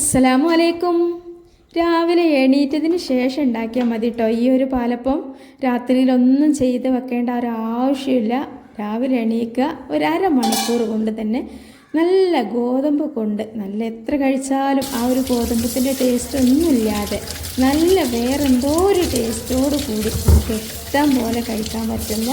അസ്സലാമു അലൈക്കും രാവിലെ എണീറ്റതിന് ശേഷം ഉണ്ടാക്കിയാൽ മതി കേട്ടോ ഈ ഒരു പാലപ്പം രാത്രിയിലൊന്നും ചെയ്ത് വെക്കേണ്ട ഒരു ആവശ്യമില്ല. രാവിലെ എണീക്കുക ഒരു അരമണിക്കൂർ കൊണ്ട് തന്നെ നല്ല ഗോതമ്പ് കൊണ്ട് നല്ല എത്ര കഴിച്ചാലും ആ ഒരു ഗോതമ്പത്തിന്റെ ടേസ്റ്റ് ഒന്നുമില്ലാതെ നല്ല വേറെന്തോ ഒരു ടേസ്റ്റോട് കൂടി നമുക്ക് ഇഷ്ടം പോലെ കഴിക്കാൻ പറ്റുന്ന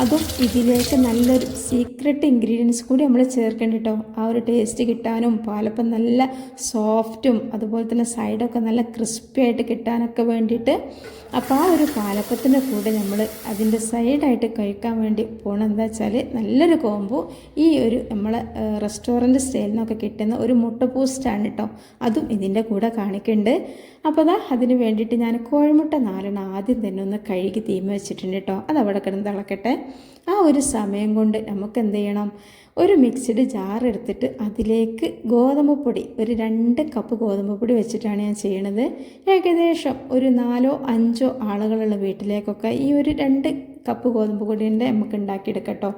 അതും ഇതിലേക്ക് നല്ലൊരു സീക്രട്ട് ഇൻഗ്രീഡിയൻസ് കൂടി നമ്മൾ ചേർക്കേണ്ട കേട്ടോ ആ ഒരു ടേസ്റ്റ് കിട്ടാനും പാലപ്പം നല്ല സോഫ്റ്റും അതുപോലെ തന്നെ സൈഡൊക്കെ നല്ല ക്രിസ്പി ആയിട്ട് കിട്ടാനൊക്കെ വേണ്ടിയിട്ട് അപ്പോൾ ആ ഒരു പാലപ്പത്തിന്റെ കൂടെ നമ്മൾ അതിന്റെ സൈഡായിട്ട് കഴിക്കാൻ വേണ്ടി പോകണം എന്താ വെച്ചാൽ നല്ലൊരു കോംബോ ഈ ഒരു നമ്മളെ റെസ്റ്റോറന്റ് സ്റ്റൈലിൽ നിന്നൊക്കെ കിട്ടുന്ന ഒരു മുട്ട പോസ്റ്റാണ് കേട്ടോ അതും ഇതിന്റെ കൂടെ കാണിക്കുന്നുണ്ട് അപ്പോൾ അതാ അതിന് വേണ്ടിയിട്ട് ഞാൻ കോഴിമുട്ട നാലെണ്ണം ആദ്യം തന്നെ ഒന്ന് കഴുകി തീമ വെച്ചിട്ടുണ്ട് കേട്ടോ അത് അവിടെ കിടന്ന് തിളക്കട്ടെ. ആ ഒരു സമയം കൊണ്ട് നമുക്ക് എന്ത് ചെയ്യണം ഒരു മിക്സിഡ് ജാർ എടുത്തിട്ട് അതിലേക്ക് ഗോതമ്പ് പൊടി ഒരു രണ്ട് കപ്പ് ഗോതമ്പ് പൊടി വെച്ചിട്ടാണ് ഞാൻ ചെയ്യണത്. ഏകദേശം ഒരു നാലോ അഞ്ചോ ആളുകളുള്ള വീട്ടിലേക്കൊക്കെ ഈ ഒരു രണ്ട് കപ്പ് ഗോതമ്പ് പൊടിന്റെ നമുക്ക് ഉണ്ടാക്കിയെടുക്കാം കേട്ടോ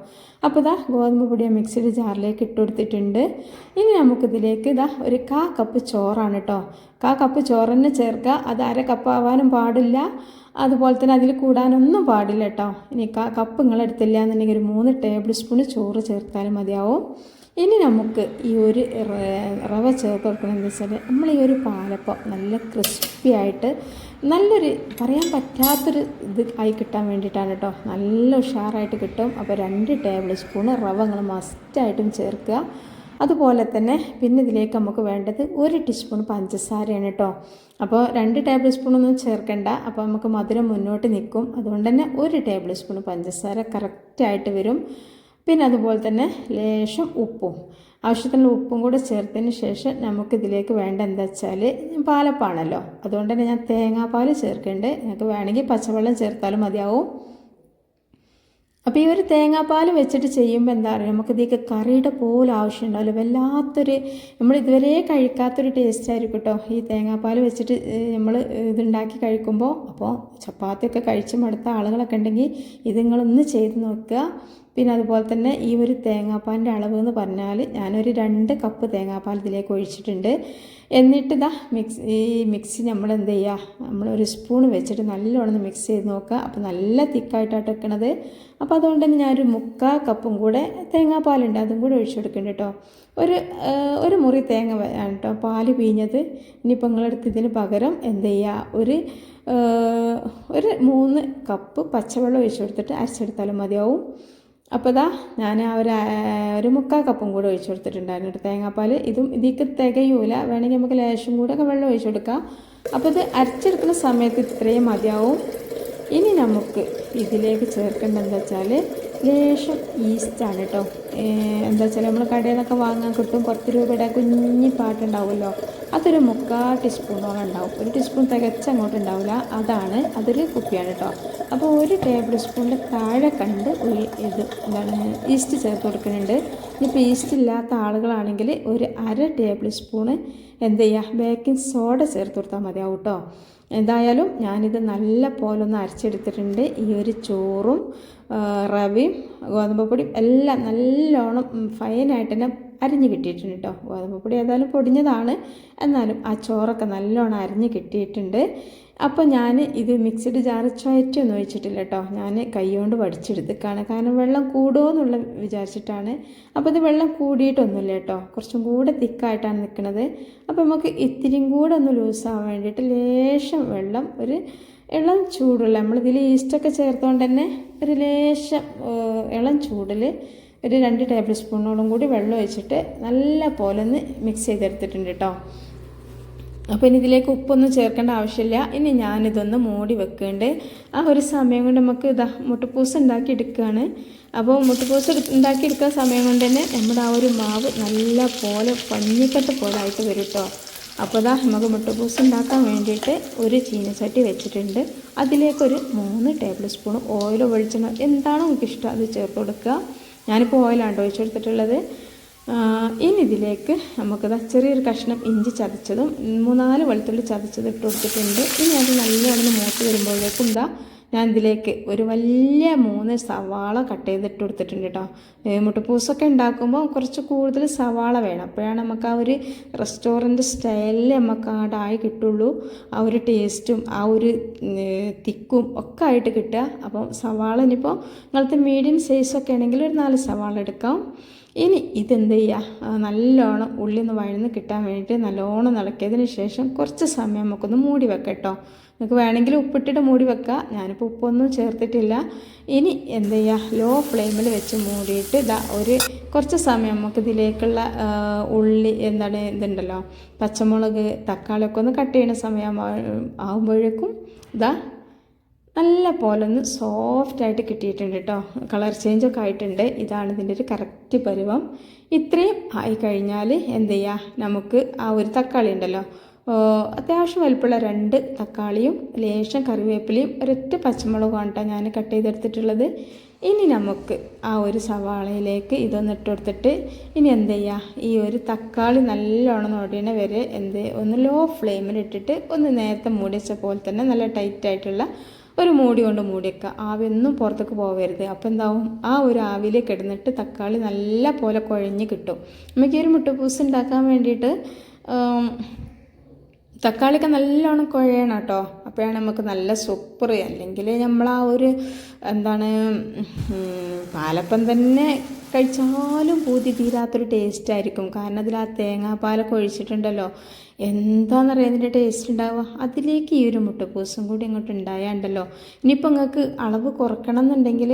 അപ്പോൾ ഇതാ ഗോതമ്പ് പൊടി മിക്സിയുടെ ജാറിലേക്ക് ഇട്ട് കൊടുത്തിട്ടുണ്ട്. ഇനി നമുക്കിതിലേക്ക് ഇതാ ഒരു കാ കപ്പ് ചോറാണ് കേട്ടോ കാ കപ്പ് ചോറ് തന്നെ ചേർക്കുക. അത് അര കപ്പ് ആവാനും പാടില്ല. അതുപോലെ തന്നെ അതിൽ കൂടാനൊന്നും പാടില്ല കേട്ടോ ഇനി കാ കപ്പ് നിങ്ങൾ എടുത്തില്ല എന്നുണ്ടെങ്കിൽ ഒരു മൂന്ന് ടേബിൾ സ്പൂൺ ചോറ് ചേർത്താലും മതിയാവും. ഇനി നമുക്ക് ഈ ഒരു റവ ചേർത്ത് കൊടുക്കണമെന്ന് വെച്ചാൽ നമ്മൾ ഈ ഒരു പാലപ്പം നല്ല ക്രിസ്പി ആയിട്ട് നല്ലൊരു പറയാൻ പറ്റാത്തൊരു ഇത് ആയി കിട്ടാൻ വേണ്ടിയിട്ടാണ് കേട്ടോ നല്ല ഉഷാറായിട്ട് കിട്ടും. അപ്പോൾ രണ്ട് ടേബിൾ സ്പൂൺ റവ നിങ്ങൾ മസ്റ്റായിട്ടും ചേർക്കുക. അതുപോലെ തന്നെ പിന്നെ ഇതിലേക്ക് നമുക്ക് വേണ്ടത് ഒരു ടീസ്പൂൺ പഞ്ചസാരയാണ് കേട്ടോ അപ്പോൾ രണ്ട് ടേബിൾ സ്പൂണൊന്നും ചേർക്കണ്ട. അപ്പോൾ നമുക്ക് മധുരം മുന്നോട്ട് നിൽക്കും. അതുകൊണ്ട് തന്നെ ഒരു ടേബിൾ സ്പൂൺ പഞ്ചസാര കറക്റ്റായിട്ട് വരും. പിന്നെ അതുപോലെ തന്നെ ലേശം ഉപ്പും. ആവശ്യത്തിനുള്ള ഉപ്പും കൂടെ ചേർത്തതിന് ശേഷം നമുക്ക് ഇതിലേക്ക് വേണ്ട എന്താ വെച്ചാൽ പാലപ്പാണല്ലോ. അതുകൊണ്ട് തന്നെ ഞാൻ തേങ്ങാപ്പാൽ ചേർക്കുന്നുണ്ട് നിങ്ങൾക്ക് വേണമെങ്കിൽ പച്ചവെള്ളം ചേർത്താലും മതിയാവും. അപ്പോൾ ഈ ഒരു തേങ്ങാപ്പാൽ വെച്ചിട്ട് ചെയ്യുമ്പോൾ എന്താ പറയുക നമുക്ക് ഇതിലേക്ക് കറിയുടെ പോലും ആവശ്യമുണ്ടാവില്ല. വല്ലാത്തൊരു നമ്മൾ ഇതുവരെ കഴിക്കാത്തൊരു ടേസ്റ്റ് ആയിരിക്കും കേട്ടോ ഈ തേങ്ങാപ്പാൽ വെച്ചിട്ട് നമ്മൾ ഇതുണ്ടാക്കി കഴിക്കുമ്പോൾ അപ്പോൾ ചപ്പാത്തിയൊക്കെ കഴിച്ച് മടുത്ത ആളുകളൊക്കെ ഉണ്ടെങ്കിൽ ഇത് നിങ്ങളൊന്ന് ചെയ്ത് നോക്കുക. പിന്നെ അതുപോലെ തന്നെ ഈ ഒരു തേങ്ങാപ്പാലിന്റെ അളവ് എന്ന് പറഞ്ഞാൽ ഞാനൊരു രണ്ട് കപ്പ് തേങ്ങാപ്പാൽ ഇതിലേക്ക് ഒഴിച്ചിട്ടുണ്ട്. എന്നിട്ട് ഇതാ മിക്സ് ഈ മിക്സി നമ്മൾ എന്ത് ചെയ്യുക ഒരു സ്പൂൺ വെച്ചിട്ട് നല്ലോണം മിക്സ് ചെയ്ത് നോക്കുക അപ്പോൾ നല്ല തിക്കായിട്ടാണ് വെക്കണത് അപ്പോൾ അതുകൊണ്ട് തന്നെ ഞാനൊരു മുക്കാൽ കപ്പും കൂടെ തേങ്ങാപ്പാലുണ്ട്. അതും കൂടെ ഒഴിച്ചു കൊടുക്കുന്നുണ്ട് കേട്ടോ ഒരു ഒരു മുറി തേങ്ങ ആണ് കേട്ടോ പാൽ പിഴിഞ്ഞത് ഇനിയിപ്പോൾ നിങ്ങളെടുത്ത് ഇതിന് പകരം എന്ത് ചെയ്യുക ഒരു ഒരു മൂന്ന് കപ്പ് പച്ചവെള്ളം ഒഴിച്ചു കൊടുത്തിട്ട് അരച്ചെടുത്താലും മതിയാവും. അപ്പോൾ ഇതാ ഞാൻ ആ ഒരു ഒരു മുക്കാൽ കപ്പും കൂടെ ഒഴിച്ചു കൊടുത്തിട്ടുണ്ടായിരുന്നു ഒരു തേങ്ങാപ്പാൽ ഇതും ഇതിക്ക് തികയൂല. വേണമെങ്കിൽ നമുക്ക് ലേശം കൂടെ ഒക്കെ വെള്ളം ഒഴിച്ചു കൊടുക്കാം. അപ്പോൾ ഇത് അരച്ചെടുക്കുന്ന സമയത്ത് ഇത്രയും മതിയാവും. ഇനി നമുക്ക് ഇതിലേക്ക് ചേർക്കേണ്ടതെന്ന് വെച്ചാൽ ലേശം ഈസ്റ്റാണ് കേട്ടോ എന്താ വെച്ചാൽ നമ്മൾ കടയിൽ നിന്നൊക്കെ വാങ്ങാൻ കിട്ടും. പത്ത് രൂപയുടെ കുഞ്ഞി പാട്ടുണ്ടാവുമല്ലോ അതൊരു മുക്കാൽ ടീസ്പൂണോളം ഉണ്ടാവും. ഒരു ടീസ്പൂൺ തികച്ച അങ്ങോട്ട് ഉണ്ടാവില്ല അതാണ് അതൊരു കുപ്പിയാണ് കേട്ടോ അപ്പോൾ ഒരു ടേബിൾ സ്പൂണിന്റെ താഴെ കണ്ട് ഒരു ഇത് എന്താണ് ഈസ്റ്റ് ചേർത്ത് കൊടുക്കുന്നുണ്ട്. ഇനിയിപ്പോൾ ഈസ്റ്റ് ഇല്ലാത്ത ആളുകളാണെങ്കിൽ ഒരു അര ടേബിൾ സ്പൂണ് എന്ത് ചെയ്യുക ബേക്കിംഗ് സോഡ ചേർത്ത് കൊടുത്താൽ മതിയാവും കേട്ടോ എന്തായാലും ഞാനിത് നല്ല പോലെ ഒന്ന് അരച്ചെടുത്തിട്ടുണ്ട്. ഈ ഒരു ചോറും റവയും ഗോതമ്പ് പൊടിയും എല്ലാം നല്ലോണം ഫൈനായിട്ട് തന്നെ അരിഞ്ഞ് കിട്ടിയിട്ടുണ്ട് കേട്ടോ ഗോതമ്പ് പൊടി ഏതായാലും പൊടിഞ്ഞതാണ്. എന്നാലും ആ ചോറൊക്കെ നല്ലോണം അരിഞ്ഞ് കിട്ടിയിട്ടുണ്ട്. അപ്പോൾ ഞാൻ ഇത് മിക്സഡ് ജാർ എന്ന് ഒഴിച്ചിട്ടില്ല കേട്ടോ ഞാൻ കൈകൊണ്ട് വടിച്ചെടുത്തേക്കാണ്. കാരണം വെള്ളം കൂടുമോ എന്നുള്ള വിചാരിച്ചിട്ടാണ്. അപ്പോൾ ഇത് വെള്ളം കൂടിയിട്ടൊന്നുമില്ല കേട്ടോ കുറച്ചും കൂടെ തിക്കായിട്ടാണ് നിൽക്കുന്നത്. അപ്പോൾ നമുക്ക് ഇത്തിരിയും കൂടെ ഒന്ന് ലൂസാവാൻ വേണ്ടിയിട്ട് ലേശം വെള്ളം ഒരു ഇളം ചൂടുള്ള നമ്മളിതിൽ ഈസ്റ്റൊക്കെ ചേർത്തുകൊണ്ട് തന്നെ ഒരു ലേശം ഇളം ചൂടിൽ ഒരു രണ്ട് ടേബിൾ സ്പൂണോളം കൂടി വെള്ളം ഒഴിച്ചിട്ട് നല്ല പോലെ ഒന്ന് മിക്സ് ചെയ്തെടുത്തിട്ടുണ്ട് കേട്ടോ അപ്പോൾ ഇനി ഇതിലേക്ക് ഉപ്പൊന്നും ചേർക്കേണ്ട ആവശ്യമില്ല. ഇനി ഞാനിതൊന്ന് മൂടി വെക്കുന്നുണ്ട് ആ ഒരു സമയം കൊണ്ട് നമുക്ക് ഇതാ മുട്ടപ്പൂസ് ഉണ്ടാക്കി എടുക്കുകയാണ് അപ്പോൾ മുട്ടപ്പൂസ് ഉണ്ടാക്കി എടുക്കുന്ന സമയം കൊണ്ട് തന്നെ നമ്മുടെ ആ ഒരു മാവ് നല്ല പോലെ പഞ്ഞിക്കട്ട പോലെ ആയിട്ട് വരും കേട്ടോ അപ്പോൾ ഇതാ നമുക്ക് മുട്ടപ്പൂസ് ഉണ്ടാക്കാൻ വേണ്ടിയിട്ട് ഒരു ചീനച്ചട്ടി വെച്ചിട്ടുണ്ട്. അതിലേക്കൊരു മൂന്ന് ടേബിൾ സ്പൂൺ ഓയിൽ വെളിച്ചെണ്ണ എന്താണോ നമുക്ക് ഇഷ്ടം അത് ചേർത്ത് കൊടുക്കുക. ഞാനിപ്പോൾ ഓയിലാണ് ഒഴിച്ചു കൊടുത്തിട്ടുള്ളത്? ഇനി ഇതിലേക്ക് നമുക്ക് ചെറിയൊരു കഷ്ണം ഇഞ്ചി ചതച്ചതും മൂന്നാൽ വെളുത്തുള്ളി ചതച്ചത് ഇട്ട് കൊടുത്തിട്ടുണ്ട്. ഇനി അത് നല്ലോണം മൂത്ത് വരുമ്പോഴേക്കും എന്താ ഞാൻ ഇതിലേക്ക് ഒരു വലിയ മൂന്ന് സവാള കട്ട് ചെയ്തിട്ട് കൊടുത്തിട്ടുണ്ട് കേട്ടോ. മുട്ടപ്പൂസൊക്കെ ഉണ്ടാക്കുമ്പോൾ കുറച്ച് കൂടുതൽ സവാള വേണം. അപ്പോഴാണ് നമുക്ക് ആ ഒരു റെസ്റ്റോറന്റ് സ്റ്റൈലിൽ നമുക്ക് ആടായി കിട്ടുള്ളൂ. ആ ഒരു ടേസ്റ്റും ആ ഒരു തിക്കും ഒക്കെ ആയിട്ട് കിട്ടുക. അപ്പം സവാള ഇനിയിപ്പോൾ നിങ്ങളത്തെ മീഡിയം സൈസൊക്കെ ആണെങ്കിൽ ഒരു നാല് സവാള എടുക്കാം. ഇനി ഇതെന്ത് ചെയ്യുക നല്ലോണം ഉള്ളിൽ നിന്ന് വഴന്ന് കിട്ടാൻ വേണ്ടിയിട്ട് നല്ലോണം നടക്കിയതിന് ശേഷം കുറച്ച് സമയം നമുക്കൊന്ന് മൂടി വെക്കാം കേട്ടോ. നിങ്ങൾക്ക് വേണമെങ്കിൽ ഉപ്പിട്ടിട്ട് മൂടി വെക്കാം. ഞാനിപ്പോൾ ഉപ്പൊന്നും ചേർത്തിട്ടില്ല. ഇനി എന്ത് ചെയ്യുക ലോ ഫ്ലെയിമിൽ വെച്ച് മൂടിയിട്ട് ഇതാ ഒരു കുറച്ച് സമയം നമുക്ക് ഇതിലേക്കുള്ള ഉള്ളി എന്താണ് ഇതുണ്ടല്ലോ പച്ചമുളക് തക്കാളിയൊക്കെ ഒന്ന് കട്ട് ചെയ്യുന്ന സമയം ആകുമ്പോഴേക്കും ഇതാ നല്ല പോലെ ഒന്ന് സോഫ്റ്റായിട്ട് കിട്ടിയിട്ടുണ്ട് കേട്ടോ കളർ ചേഞ്ചൊക്കെ ആയിട്ടുണ്ട്. ഇതാണ് ഇതിന്റെ ഒരു കറക്റ്റ് പരുവം. ഇത്രയും ആയി കഴിഞ്ഞാൽ എന്ത് ചെയ്യുക നമുക്ക് ആ ഒരു തക്കാളി ഉണ്ടല്ലോ. അത്യാവശ്യം വലുപ്പമുള്ള രണ്ട് തക്കാളിയും ലേശം കറിവേപ്പിലയും ഒരൊറ്റ പച്ചമുളകുമാണ് കേട്ടോ ഞാൻ കട്ട് ചെയ്തെടുത്തിട്ടുള്ളത്. ഇനി നമുക്ക് ആ ഒരു സവാളയിലേക്ക് ഇതൊന്ന് ഇട്ട് കൊടുത്തിട്ട് ഇനി എന്ത് ചെയ്യുക ഈ ഒരു തക്കാളി നല്ലോണം ഓടിയണ വരെ എന്ത് ഒന്ന് ലോ ഫ്ലെയിമിൽ ഇട്ടിട്ട് ഒന്ന് നേരത്തെ മൂടിച്ച പോലെ തന്നെ നല്ല ടൈറ്റായിട്ടുള്ള ഒരു മൂടി കൊണ്ട് മൂടിയേക്കുക. ആവിയൊന്നും പുറത്തേക്ക് പോകരുത് അപ്പോൾ എന്താവും? ആ ഒരു ആവിയിൽ കിടന്നിട്ട് തക്കാളി നല്ല പോലെ കുഴഞ്ഞ് കിട്ടും. നമുക്ക് ഈ ഒരു മുട്ടപ്പൂസ് ഉണ്ടാക്കാൻ വേണ്ടിയിട്ട് തക്കാളിയൊക്കെ നല്ലോണം കുഴയണം കേട്ടോ. അപ്പോഴാണ് നമുക്ക് നല്ല സൂപ്പർ അല്ലെങ്കിൽ നമ്മൾ ആ ഒരു എന്താണ് പാലപ്പം തന്നെ കഴിച്ചാലും പൂതി തീരാത്തൊരു ടേസ്റ്റ് ആയിരിക്കും. കാരണം അതിൽ ആ തേങ്ങാപ്പാലൊക്കെ ഒഴിച്ചിട്ടുണ്ടല്ലോ. എന്താണെന്നറിയാം അതിന്റെ ടേസ്റ്റ് ഉണ്ടാവുക. അതിലേക്ക് ഈ ഒരു മുട്ടപ്പൂസും കൂടി ഇങ്ങോട്ട് ഉണ്ടായാണ്ടല്ലോ. ഇനിയിപ്പോൾ നിങ്ങൾക്ക് അളവ് കുറക്കണം എന്നുണ്ടെങ്കിൽ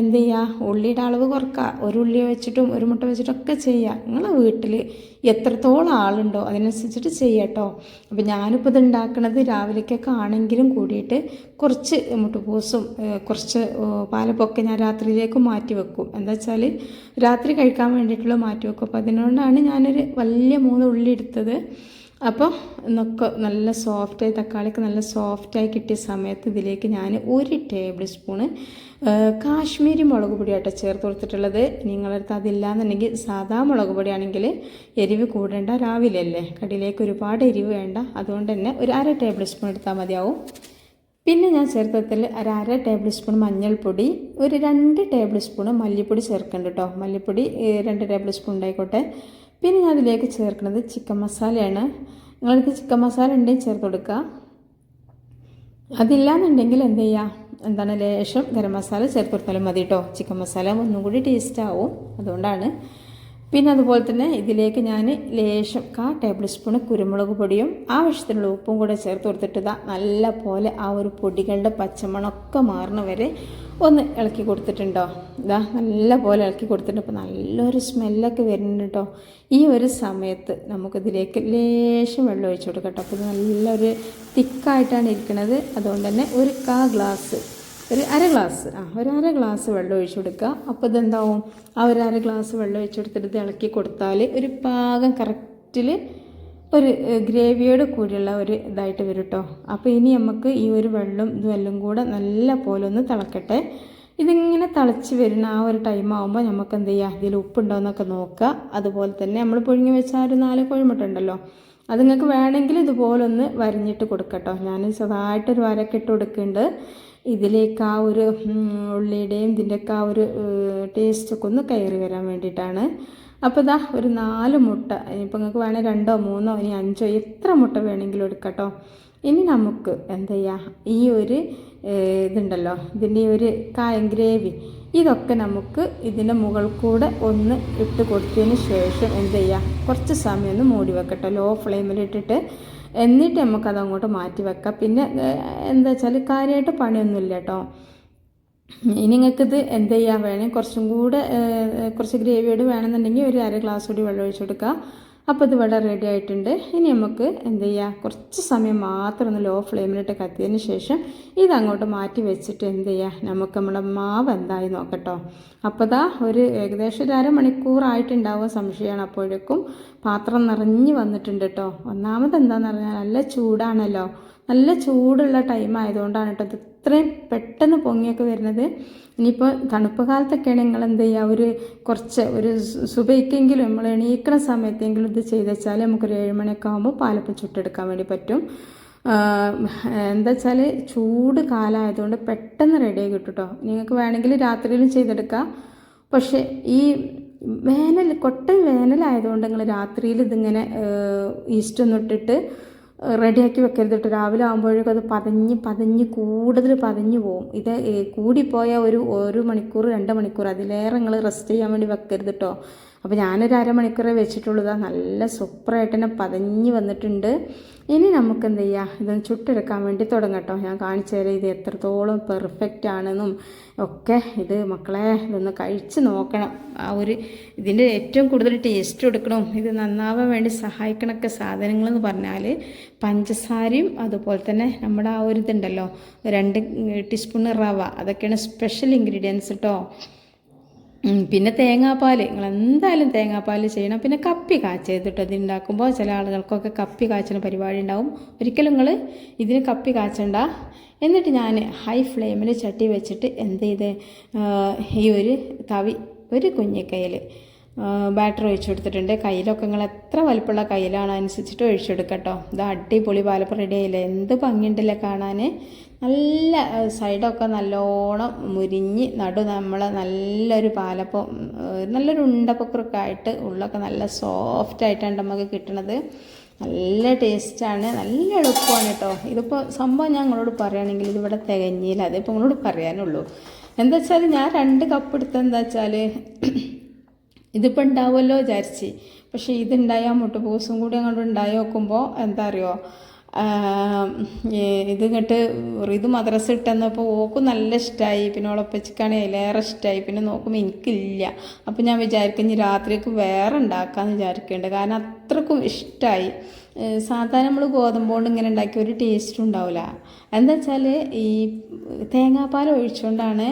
എന്ത് ചെയ്യുക ഉള്ളിയുടെ അളവ് കുറക്കുക. ഒരു ഉള്ളി വെച്ചിട്ടും ഒരു മുട്ട വെച്ചിട്ടൊക്കെ ചെയ്യുക നിങ്ങളെ വീട്ടിൽ എത്രത്തോളം ആളുണ്ടോ അതിനനുസരിച്ചിട്ട് ചെയ്യട്ടോ അപ്പോൾ ഞാനിപ്പോൾ ഇത് ഉണ്ടാക്കുന്നത് രാവിലേക്കൊക്കെ ആണെങ്കിലും കൂടിയിട്ട് കുറച്ച് മുട്ടപ്പൂസും ഏഹ്, കുറച്ച് പാലപ്പൊക്കെ ഞാൻ രാത്രിയിലേക്ക് മാറ്റി വെക്കും. എന്താ വെച്ചാൽ രാത്രി കഴിക്കാൻ വേണ്ടിയിട്ടുള്ള മാറ്റി വെക്കും അപ്പോൾ അതിനോണ്ടാണ് ഞാനൊരു വലിയ മൂന്ന് ഉള്ളി എടുത്തത് അപ്പോൾ എന്നൊക്കെ നല്ല സോഫ്റ്റായി തക്കാളിക്ക് നല്ല സോഫ്റ്റായി കിട്ടിയ സമയത്ത് ഇതിലേക്ക് ഞാൻ ഒരു ടേബിൾ സ്പൂണ് കാശ്മീരി മുളക് പൊടിയാട്ടോ ചേർത്ത് കൊടുത്തിട്ടുള്ളത്. നിങ്ങളടുത്ത് അതില്ലാന്നുണ്ടെങ്കിൽ സാധാ മുളക് പൊടിയാണെങ്കിൽ എരിവ് കൂടേണ്ട രാവിലെ അല്ലേ കടിയിലേക്ക് ഒരുപാട് എരിവ് വേണ്ട. അതുകൊണ്ട് തന്നെ ഒരു അര ടേബിൾ സ്പൂൺ എടുത്താൽ മതിയാവും. പിന്നെ ഞാൻ ചേർത്തതിൽ ഒരു അര ടേബിൾ സ്പൂൺ മഞ്ഞൾപ്പൊടി ഒരു രണ്ട് ടേബിൾ സ്പൂൺ മല്ലിപ്പൊടി ചേർക്കുന്നുണ്ട് കേട്ടോ മല്ലിപ്പൊടി രണ്ട് ടേബിൾ സ്പൂൺ ഉണ്ടായിക്കോട്ടെ. പിന്നെ ഞാൻ അതിലേക്ക് ചേർക്കുന്നത് ചിക്കൻ മസാലയാണ്. നിങ്ങൾക്ക് ചിക്കൻ മസാല ഉണ്ടെങ്കിൽ ചേർത്ത് കൊടുക്കുക. അതില്ലാന്നുണ്ടെങ്കിൽ എന്ത് ചെയ്യുക എന്താണ് ലേശം ഗരം മസാല ചേർത്ത് കൊടുത്താലും മതി കേട്ടോ ചിക്കൻ മസാല ഒന്നും കൂടി ടേസ്റ്റ് ആവും. അതുകൊണ്ടാണ് പിന്നെ അതുപോലെ തന്നെ ഇതിലേക്ക് ഞാൻ ലേശം കാ ടേബിൾ സ്പൂൺ കുരുമുളക് പൊടിയും ആവശ്യത്തിനുള്ള ഉപ്പും കൂടെ ചേർത്ത് കൊടുത്തിട്ട് ഇതാ നല്ല പോലെ ആ ഒരു പൊടികളുടെ പച്ചമണമൊക്കെ മാറുന്ന വരെ ഒന്ന് ഇളക്കി കൊടുത്തിട്ടുണ്ടോ? ഇതാ നല്ല പോലെ ഇളക്കി കൊടുത്തിട്ടുണ്ട് അപ്പോൾ നല്ലൊരു സ്മെല്ലൊക്കെ വരുന്നുണ്ട് കേട്ടോ. ഈ ഒരു സമയത്ത് നമുക്കിതിലേക്ക് ലേശം വെള്ളം ഒഴിച്ചു കൊടുക്കാം അപ്പോൾ ഇത് നല്ലൊരു തിക്കായിട്ടാണ് ഇരിക്കുന്നത് അതുകൊണ്ട് തന്നെ ഒരു കാ ഗ്ലാസ് ഒരു അര ഗ്ലാസ് ആ ഒരു അര ഗ്ലാസ് വെള്ളം ഒഴിച്ചു കൊടുക്കുക. അപ്പോൾ ഇതെന്താവും? ആ ഒരു അര ഗ്ലാസ് വെള്ളം ഒഴിച്ചു കൊടുത്തിട്ട് ഇളക്കി കൊടുത്താൽ ഒരു പാകം കറക്റ്റിൽ ഒരു ഗ്രേവിയോട് കൂടിയുള്ള ഒരു ഇതായിട്ട് വരും കേട്ടോ. അപ്പോൾ ഇനി നമുക്ക് ഈ ഒരു വെള്ളം ഇതുമെല്ലാം കൂടെ നല്ല പോലെ ഒന്ന് തിളക്കട്ടെ. ഇതിങ്ങനെ തിളച്ച് വരുന്ന ആ ഒരു ടൈം ആകുമ്പോൾ നമുക്ക് എന്ത് ചെയ്യുക? ഇതിൽ ഉപ്പുണ്ടോ എന്നൊക്കെ നോക്കുക. അതുപോലെ തന്നെ നമ്മൾ പുഴുങ്ങി വെച്ച ഒരു നാല് കോഴിമുട്ട ഉണ്ടല്ലോ അത് നിങ്ങൾക്ക് വേണമെങ്കിൽ ഇതുപോലൊന്ന് വരിഞ്ഞിട്ട് കൊടുക്കട്ടോ ഞാൻ ചെറുതായിട്ടൊരു വരക്കിട്ട് കൊടുക്കുന്നുണ്ട്. ഇതിലേക്ക് ആ ഒരു ഉള്ളിയുടെയും ഇതിന്റെയൊക്കെ ആ ഒരു ടേസ്റ്റൊക്കെ ഒന്ന് കയറി വരാൻ വേണ്ടിയിട്ടാണ്. അപ്പോൾ ഇതാ ഒരു നാല് മുട്ട. ഇനിയിപ്പോൾ നിങ്ങൾക്ക് വേണേൽ രണ്ടോ മൂന്നോ ഇനി അഞ്ചോ എത്ര മുട്ട വേണമെങ്കിലും എടുക്കട്ടോ. ഇനി നമുക്ക് എന്താ ചെയ്യുക ഈ ഒരു ഇതുണ്ടല്ലോ ഇതിന്റെ ഈ ഒരു കായൻ ഗ്രേവി. ഇതൊക്കെ നമുക്ക് ഇതിന്റെ മുകൾ കൂടെ ഒന്ന് ഇട്ട് കൊടുത്തതിന് ശേഷം എന്ത് ചെയ്യുക കുറച്ച് സമയം ഒന്ന് മൂടി വെക്കട്ടോ. ലോ ഫ്ലെയിമിൽ ഇട്ടിട്ട് എന്നിട്ട് നമുക്കത് അങ്ങോട്ട് മാറ്റി വെക്കാം. പിന്നെ എന്താ വെച്ചാൽ കാര്യമായിട്ട് പണിയൊന്നുമില്ല കേട്ടോ ഇനി നിങ്ങൾക്കിത് എന്ത് ചെയ്യാൻ വേണേൽ കുറച്ചും കൂടെ കുറച്ച് ഗ്രേവിയോട് വേണമെന്നുണ്ടെങ്കിൽ ഒരു അര ഗ്ലാസ് കൂടി വെള്ളം ഒഴിച്ച് കൊടുക്കുക അപ്പോൾ ഇത് ഇവിടെ റെഡി ആയിട്ടുണ്ട്. ഇനി നമുക്ക് എന്ത് ചെയ്യുക കുറച്ച് സമയം മാത്രം ഒന്ന് ലോ ഫ്ലെയിമിലിട്ട് കത്തിയതിന് ശേഷം ഇത് അങ്ങോട്ട് മാറ്റി വെച്ചിട്ട് എന്ത് ചെയ്യുക നമുക്ക് നമ്മുടെ മാവ് എന്തായി നോക്കട്ടോ. അപ്പോൾ ദാ ഒരു ഏകദേശം ഒരു അരമണിക്കൂറായിട്ടുണ്ടാവുക സംശയമാണ് അപ്പോഴേക്കും. പാത്രം നിറഞ്ഞ് വന്നിട്ടുണ്ട് കേട്ടോ. ഒന്നാമത് എന്താണെന്ന് പറഞ്ഞാൽ നല്ല ചൂടാണല്ലോ. നല്ല ചൂടുള്ള ടൈം ആയതുകൊണ്ടാണ് കേട്ടോ ഇത് ഇത്രയും പെട്ടെന്ന് പൊങ്ങിയൊക്കെ വരുന്നത്. ഇനിയിപ്പോൾ തണുപ്പ് കാലത്തൊക്കെയാണ് നിങ്ങൾ എന്ത് ചെയ്യുക ഒരു കുറച്ച് ഒരു സുബയ്ക്കെങ്കിലും നമ്മൾ എണീക്കണ സമയത്തെങ്കിലും ഇത് ചെയ്ത് വെച്ചാൽ നമുക്കൊരു ഏഴ് മണിയൊക്കെ ആകുമ്പോൾ പാലപ്പം ചുട്ടെടുക്കാൻ വേണ്ടി പറ്റും. എന്താ വെച്ചാൽ ചൂട് കാലമായതുകൊണ്ട് പെട്ടെന്ന് റെഡിയായി കിട്ടും കേട്ടോ നിങ്ങൾക്ക് വേണമെങ്കിൽ രാത്രിയിലും ചെയ്തെടുക്കാം. പക്ഷേ ഈ വേനൽ കൊട്ടൻ വേനലായതുകൊണ്ട് നിങ്ങൾ രാത്രിയിൽ ഇതിങ്ങനെ ഈസ്റ്റൊന്നും ഇട്ടിട്ട് റെഡിയാക്കി വെക്കരുത് കേട്ടോ. രാവിലെ ആകുമ്പോഴേക്കും അത് പതഞ്ഞ് പതഞ്ഞ് കൂടുതൽ പതഞ്ഞ് പോവും. ഇത് കൂടിപ്പോയ ഒരു ഒരു മണിക്കൂർ രണ്ട് മണിക്കൂർ അതിലേറെ നിങ്ങൾ റെസ്റ്റ് ചെയ്യാൻ വേണ്ടി വെക്കരുത് കേട്ടോ. അപ്പോൾ ഞാനൊരു അരമണിക്കൂറേ വെച്ചിട്ടുള്ളൂ. നല്ല സൂപ്പറായിട്ട് തന്നെ പതഞ്ഞ് വന്നിട്ടുണ്ട്. ഇനി നമുക്ക് എന്ത് ചെയ്യാം? ഇതൊന്ന് ചുട്ടെടുക്കാൻ വേണ്ടി തുടങ്ങട്ടോ ഞാൻ കാണിച്ചു തരാം ഇത് എത്രത്തോളം പെർഫെക്റ്റ് ആണെന്നും. ഒക്കെ ഇത് മക്കളെ ഇതൊന്ന് കഴിച്ച് നോക്കണം. ആ ഒരു ഇതിന്റെ ഏറ്റവും കൂടുതൽ ടേസ്റ്റ് കൊടുക്കണം. ഇത് നന്നാവാൻ വേണ്ടി സഹായിക്കണൊക്കെ സാധനങ്ങളെന്ന് പറഞ്ഞാൽ പഞ്ചസാരയും അതുപോലെ തന്നെ നമ്മുടെ ആ ഒരു ഇതുണ്ടല്ലോ രണ്ട് ടീസ്പൂൺ റവ. അതൊക്കെയാണ് സ്പെഷ്യൽ ഇൻഗ്രീഡിയൻസ് കേട്ടോ പിന്നെ തേങ്ങാപ്പാൽ നിങ്ങൾ എന്തായാലും തേങ്ങാപ്പാൽ ചെയ്യണം. പിന്നെ കപ്പി കാച്ചെയ്തിട്ട് ഇത് ഉണ്ടാക്കുമ്പോൾ ചില ആളുകൾക്കൊക്കെ കപ്പി കാച്ചുന്ന പരിപാടി ഉണ്ടാവും ഒരിക്കലും നിങ്ങൾ ഇതിന് കപ്പി കാച്ചണ്ട. എന്നിട്ട് ഞാൻ ഹൈ ഫ്ലെയിമിൽ ചട്ടി വെച്ചിട്ട് എന്ത് ചെയ്ത് ഈ ഒരു തവി ഒരു കുഞ്ഞിക്കയിൽ ബാറ്റർ ഒഴിച്ചു കൊടുത്തിട്ടുണ്ട് കയ്യിലൊക്കെ നിങ്ങൾ എത്ര വലുപ്പമുള്ള കയ്യിലാണ് അനുസരിച്ചിട്ട് ഒഴിച്ചു കൊടുക്കട്ടോ ഇത് അടിപൊളി പാലപ്പം എന്ത് ഭംഗിയുണ്ടല്ലേ കാണാൻ നല്ല സൈഡൊക്കെ നല്ലോണം മുരിഞ്ഞ് നടു നമ്മൾ നല്ലൊരു പാലപ്പം നല്ലൊരു ഉണ്ടപ്പൊക്കൊക്കെ ആയിട്ട് ഉള്ളൊക്കെ നല്ല സോഫ്റ്റ് ആയിട്ടാണ് നമുക്ക് കിട്ടണത്. നല്ല ടേസ്റ്റാണ് നല്ല എളുപ്പമാണ് കേട്ടോ ഇതിപ്പോൾ സംഭവം ഞാൻ നിങ്ങളോട് പറയുകയാണെങ്കിൽ ഇതിവിടെ തികഞ്ഞില്ല. അതിപ്പോൾ നിങ്ങളോട് പറയാനുള്ളൂ. എന്താ വെച്ചാൽ ഞാൻ രണ്ട് കപ്പ് എടുത്തെന്താ വെച്ചാൽ ഇതിപ്പോൾ ഉണ്ടാവുമല്ലോ വിചാരിച്ച്. പക്ഷേ ഇതുണ്ടായാൽ മുട്ടുപൂസും കൂടി അങ്ങോട്ട് ഉണ്ടായി നോക്കുമ്പോൾ എന്താ അറിയോ ഇത് ഇങ്ങോട്ട് ഇത് മദ്രസ ഇട്ടെന്നപ്പോൾ ഓക്കും നല്ല ഇഷ്ടമായി പിന്നെ ഉളപ്പച്ചിക്കാണെങ്കിൽ അതിലേറെ ഇഷ്ടമായി പിന്നെ നോക്കുമ്പോൾ എനിക്കില്ല. അപ്പോൾ ഞാൻ വിചാരിക്കും ഇനി രാത്രിക്ക് വേറെ ഉണ്ടാക്കാമെന്ന് വിചാരിക്കുന്നുണ്ട് കാരണം അത്രക്കും ഇഷ്ടമായി സാധാരണ നമ്മൾ ഗോതമ്പ് കൊണ്ട് ഇങ്ങനെ ഉണ്ടാക്കിയ ഒരു ടേസ്റ്റും ഉണ്ടാവില്ല എന്താ വെച്ചാൽ ഈ തേങ്ങാപ്പാൽ ഒഴിച്ചുകൊണ്ടാണ്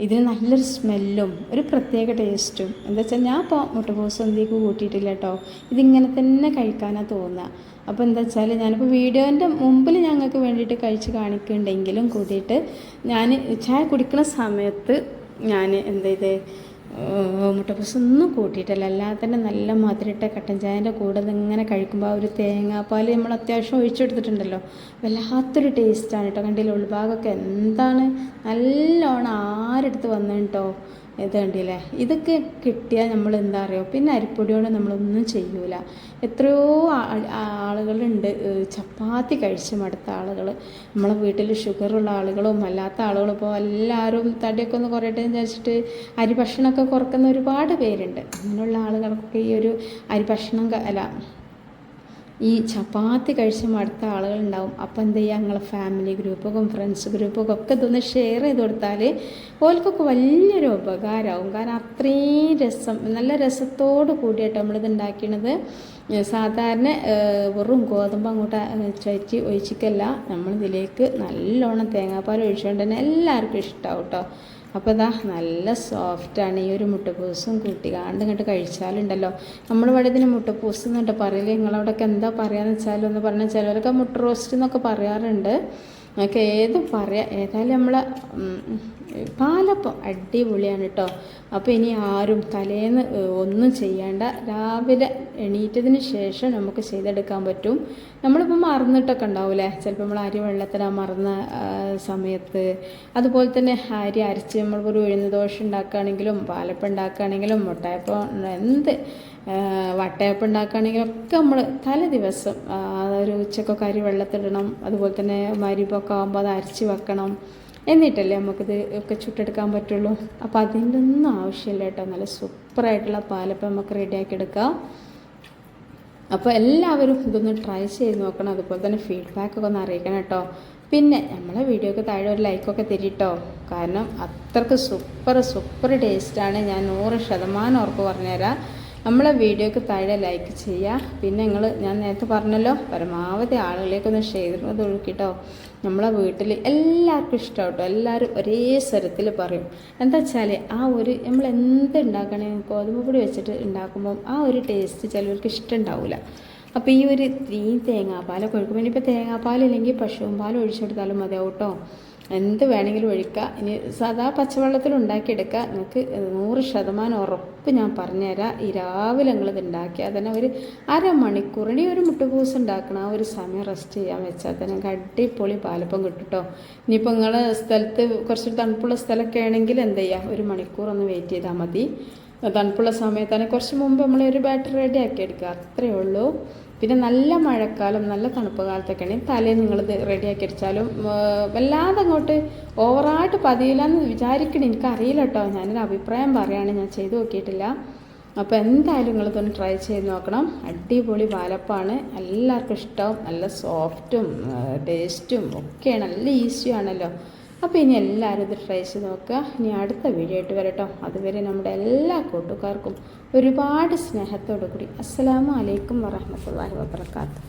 ഇതിന് നല്ലൊരു സ്മെല്ലും ഒരു പ്രത്യേക ടേസ്റ്റും എന്താ വെച്ചാൽ ഞാൻ ഇപ്പോൾ മുട്ടക്കോസ് എന്തിക്ക് കൂട്ടിയിട്ടില്ല കേട്ടോ. ഇതിങ്ങനെ തന്നെ കഴിക്കാനാണ് തോന്നുക അപ്പോൾ എന്താ വെച്ചാൽ ഞാനിപ്പോൾ വീഡിയോന്റെ മുമ്പിൽ ഞങ്ങൾക്ക് വേണ്ടിയിട്ട് കഴിച്ച് കാണിക്കുന്നുണ്ടെങ്കിലും കൂടിയിട്ട് ഞാൻ ചായ കുടിക്കുന്ന സമയത്ത് ഞാൻ എന്താ ഇത് മുട്ടപ്പൂസ് ഒന്നും കൂട്ടിയിട്ടല്ല. അല്ലാതെ തന്നെ നല്ല മധുരട്ട കട്ടൻ ചായന്റെ കൂടെ ഇങ്ങനെ കഴിക്കുമ്പോൾ ആ ഒരു തേങ്ങാപ്പാൽ നമ്മൾ അത്യാവശ്യം ഒഴിച്ചെടുത്തിട്ടുണ്ടല്ലോ. വല്ലാത്തൊരു ടേസ്റ്റാണ് കേട്ടോ കണ്ടില്ല? ഉൾഭാഗമൊക്കെ എന്താണ്? നല്ലോണം ആരെടുത്ത് വന്നു കേട്ടോ ഇത് കണ്ടില്ലേ ഇതൊക്കെ കിട്ടിയാൽ നമ്മൾ എന്താ അറിയുമോ പിന്നെ അരിപ്പൊടിയോടെ നമ്മളൊന്നും ചെയ്യൂല. എത്രയോ ആളുകളുണ്ട് ചപ്പാത്തി കഴിച്ച് മടുത്ത ആളുകൾ നമ്മളെ വീട്ടിൽ ഷുഗറുള്ള ആളുകളും അല്ലാത്ത ആളുകളും ഇപ്പോൾ എല്ലാവരും തടിയൊക്കെ ഒന്ന് കുറയട്ടെ എന്ന് വിചാരിച്ചിട്ട് അരി ഭക്ഷണമൊക്കെ കുറക്കുന്ന ഒരുപാട് പേരുണ്ട്. അങ്ങനെയുള്ള ആളുകൾക്കൊക്കെ ഈ ഒരു അരി ഭക്ഷണം അല്ല ഈ ചപ്പാത്തി കഴിച്ച് മടുത്ത ആളുകളുണ്ടാവും. അപ്പം എന്ത് ചെയ്യുക? ഞങ്ങളെ ഫാമിലി ഗ്രൂപ്പൊക്കെ ഫ്രണ്ട്സ് ഗ്രൂപ്പൊക്കെ ഒക്കെ ഇതൊന്ന് ഷെയർ ചെയ്ത് കൊടുത്താൽ ഓൽക്കൊക്കെ വലിയൊരു ഉപകാരമാവും കാരണം അത്രയും രസം നല്ല രസത്തോട് കൂടിയിട്ട് നമ്മളിത് ഉണ്ടാക്കിയത് സാധാരണ വെറും ഗോതമ്പ് അങ്ങോട്ട് ചറ്റി ഒഴിച്ചിക്കല്ല നമ്മളിതിലേക്ക് നല്ലോണം തേങ്ങാപ്പാൽ ഒഴിച്ചുകൊണ്ട് തന്നെ എല്ലാവർക്കും ഇഷ്ടമാവും കേട്ടോ അപ്പോൾ ഇതാ നല്ല സോഫ്റ്റാണ് ഈ ഒരു മുട്ടപ്പൂസും കൂട്ടി കാണ്ട് ഇങ്ങോട്ട് കഴിച്ചാലുണ്ടല്ലോ. നമ്മൾ ഇവിടെ ഇതിന് മുട്ടപ്പൂസ് എന്നിട്ട് പറയില്ല? നിങ്ങളവിടെയൊക്കെ എന്താ പറയാന്ന് വെച്ചാൽ ഒന്ന് പറഞ്ഞാൽ ചിലവരൊക്കെ മുട്ട റോസ്റ്റ് എന്നൊക്കെ പറയാറുണ്ട്. നമുക്ക് ഏതും പറയാം. ഏതായാലും നമ്മളെ പാലപ്പം അടിപൊളിയാണ് കേട്ടോ അപ്പോൾ ഇനി ആരും തലേന്ന് ഒന്നും ചെയ്യേണ്ട. രാവിലെ എണീറ്റതിന് ശേഷം നമുക്ക് ചെയ്തെടുക്കാൻ പറ്റും. നമ്മളിപ്പോൾ മറന്നിട്ടൊക്കെ ഉണ്ടാവില്ലേ ചിലപ്പോൾ നമ്മൾ അരി വെള്ളത്തിലാണ് മറന്ന സമയത്ത്. അതുപോലെ തന്നെ അരി അരച്ച് നമ്മൾ ഒരു ഉഴുന്ന് ദോശ ഉണ്ടാക്കുകയാണെങ്കിലും പാലപ്പം ഉണ്ടാക്കുകയാണെങ്കിലും മുട്ടയപ്പം എന്ത് വട്ടയപ്പം ഉണ്ടാക്കുകയാണെങ്കിലും ഒക്കെ നമ്മൾ തലേ ദിവസം ഒരു ഉച്ചക്കൊക്കെ അരി വെള്ളത്തിടണം അതുപോലെ തന്നെ മരിപ്പൊക്കെ ആകുമ്പോൾ അത് അരച്ച് വെക്കണം. എന്നിട്ടല്ലേ നമുക്കിത് ഒക്കെ ചുട്ടെടുക്കാൻ പറ്റുള്ളൂ. അപ്പോൾ അതിന്റെ ഒന്നും ആവശ്യമില്ല കേട്ടോ. നല്ല സൂപ്പറായിട്ടുള്ള പാലപ്പം നമുക്ക് റെഡിയാക്കി എടുക്കാം. അപ്പോൾ എല്ലാവരും ഇതൊന്ന് ട്രൈ ചെയ്ത് നോക്കണം. അതുപോലെ തന്നെ ഫീഡ്ബാക്കൊക്കെ ഒന്ന് അറിയിക്കണം കേട്ടോ. പിന്നെ നമ്മളെ വീഡിയോക്ക് താഴെ ഒരു ലൈക്കൊക്കെ തരിട്ടോ കാരണം അത്രയ്ക്ക് സൂപ്പർ സൂപ്പർ ടേസ്റ്റാണ് ഞാൻ നൂറ് ശതമാനം ഉറപ്പ് പറഞ്ഞുതരാം. നമ്മളെ വീഡിയോക്ക് താഴെ ലൈക്ക് ചെയ്യുക പിന്നെ നിങ്ങൾ ഞാൻ നേരത്തെ പറഞ്ഞല്ലോ പരമാവധി ആളുകളിലേക്കൊന്ന് ഷെയർ ചെയ്ത് ഒഴുക്കിട്ടോ നമ്മളെ വീട്ടിൽ എല്ലാവർക്കും ഇഷ്ടം കേട്ടോ എല്ലാവരും ഒരേ സ്വരത്തിൽ പറയും. എന്താ വെച്ചാൽ ആ ഒരു നമ്മൾ എന്ത് ഉണ്ടാക്കണേ ഗോതമ്പ് പൊടി വെച്ചിട്ട് ഉണ്ടാക്കുമ്പോൾ ആ ഒരു ടേസ്റ്റ് ചിലവർക്ക് ഇഷ്ടം ഉണ്ടാവില്ല അപ്പോൾ ഈ ഒരു ഈ തേങ്ങാപ്പാലൊക്കെ ഒഴിക്കുമ്പോൾ ഇനിയിപ്പോൾ തേങ്ങാപ്പാലില്ലെങ്കിൽ പശുവും പാൽ ഒഴിച്ചെടുത്താലും മതിയാവും കേട്ടോ എന്ത് വേണമെങ്കിലും ഒഴിക്കുക ഇനി സാധാ പച്ചവെള്ളത്തിൽ ഉണ്ടാക്കിയെടുക്കുക നിങ്ങൾക്ക് നൂറ് ശതമാനം ഉറപ്പ് ഞാൻ പറഞ്ഞുതരാം. ഈ രാവിലെ നിങ്ങളിത് ഉണ്ടാക്കിയാൽ തന്നെ ഒരു അരമണിക്കൂർ ഇനി ഒരു മുട്ടുപൂസ് ഉണ്ടാക്കണം. ആ ഒരു സമയം റെസ്റ്റ് ചെയ്യാൻ വെച്ചാൽ തന്നെ അടിപൊളി പാലപ്പം കേട്ടോ ഇനിയിപ്പോൾ നിങ്ങൾ സ്ഥലത്ത് കുറച്ച് തണുപ്പുള്ള സ്ഥലമൊക്കെ ആണെങ്കിൽ എന്ത് ചെയ്യുക ഒരു മണിക്കൂർ ഒന്ന് വെയിറ്റ് ചെയ്താൽ മതി. തണുപ്പുള്ള സമയത്താണ് കുറച്ച് മുമ്പ് നമ്മൾ ഒരു ബാറ്ററി റെഡി ആക്കി എടുക്കുക. അത്രയേ ഉള്ളൂ. പിന്നെ നല്ല മഴക്കാലം നല്ല തണുപ്പ് കാലത്തൊക്കെയാണെങ്കിൽ തലേ നിങ്ങൾ റെഡിയാക്കി അടിച്ചാലും വല്ലാതെ അങ്ങോട്ട് ഓവറായിട്ട് പതിയില്ലെന്ന് വിചാരിക്കണം. എനിക്കറിയില്ല കേട്ടോ. ഞാനൊരു അഭിപ്രായം പറയുകയാണ് ഞാൻ ചെയ്ത് നോക്കിയിട്ടില്ല. അപ്പോൾ എന്തായാലും നിങ്ങളിതൊന്ന് ട്രൈ ചെയ്ത് നോക്കണം. അടിപൊളി പാലപ്പാണ് എല്ലാവർക്കും ഇഷ്ടവും. നല്ല സോഫ്റ്റും ടേസ്റ്റും ഒക്കെയാണ്. നല്ല ഈസിയാണല്ലോ അപ്പോൾ ഇനി എല്ലാവരും ഇത് ട്രൈ ചെയ്ത് നോക്കുക. ഇനി അടുത്ത വീഡിയോ ആയിട്ട് വരട്ടോ. അതുവരെ നമ്മുടെ എല്ലാ കൂട്ടുകാർക്കും ഒരുപാട് സ്നേഹത്തോടു കൂടി അസ്സാം വലൈക്കും വറഹമത്തല്ലാഹി വബർക്കാത്തു